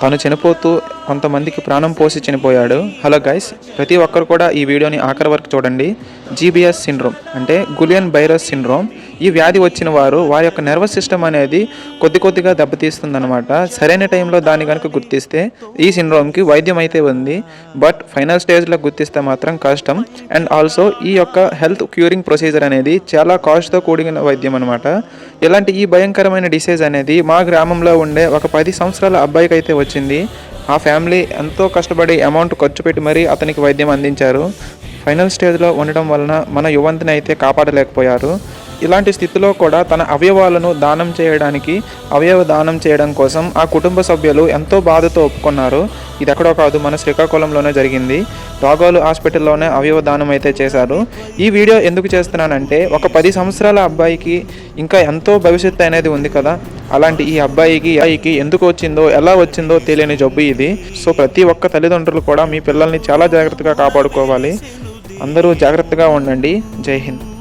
తను చనిపోతూ కొంతమందికి ప్రాణం పోసి చనిపోయాడు. హలో గైస్ ప్రతి ఒక్కరు కూడా ఈ వీడియోని ఆఖరి వరకు చూడండి. జీబీఎస్ సిండ్రోమ్ అంటే గులియన్ బైరస్ సిండ్రోమ్. ఈ వ్యాధి వచ్చిన వారు వారి యొక్క నర్వస్ సిస్టమ్ అనేది కొద్ది కొద్దిగా దెబ్బతీస్తుందన్నమాట. సరైన టైంలో దాన్ని కనుక గుర్తిస్తే ఈ సిండ్రోమ్కి వైద్యం అయితే ఉంది. బట్ ఫైనల్ స్టేజ్లో గుర్తిస్తే మాత్రం కష్టం. అండ్ ఆల్సో ఈ యొక్క హెల్త్ క్యూరింగ్ ప్రొసీజర్ అనేది చాలా కాస్ట్తో కూడిన వైద్యం అనమాట ఇలాంటి ఈ భయంకరమైన డిసీజ్ అనేది మా గ్రామంలో ఉండే ఒక పది సంవత్సరాల అబ్బాయికి అయితే వచ్చింది. ఆ ఫ్యామిలీ ఎంతో కష్టపడి అమౌంట్ ఖర్చు పెట్టి మరీ అతనికి వైద్యం అందించారు. ఫైనల్ స్టేజ్లో ఉండడం వలన మన యువంతిని అయితే కాపాడలేకపోయారు. ఇలాంటి స్థితిలో కూడా తన అవయవాలను దానం చేయడానికి అవయవ దానం చేయడం కోసం ఆ కుటుంబ సభ్యులు ఎంతో బాధతో ఒప్పుకున్నారు. ఇది ఎక్కడో కాదు మన శ్రీకాకుళంలోనే జరిగింది. రాఘోలు హాస్పిటల్లోనే అవయవ దానం అయితే చేశారు. ఈ వీడియో ఎందుకు చేస్తున్నానంటే ఒక పది సంవత్సరాల అబ్బాయికి ఇంకా ఎంతో భవిష్యత్తు అనేది ఉంది కదా. అలాంటి ఈ అబ్బాయికి అబ్బాయికి ఎందుకు వచ్చిందో ఎలా వచ్చిందో తెలియని జబ్బు ఇది. సో ప్రతి ఒక్క తల్లిదండ్రులు కూడా మీ పిల్లల్ని చాలా జాగ్రత్తగా కాపాడుకోవాలి. అందరూ జాగ్రత్తగా ఉండండి. జై హింద్.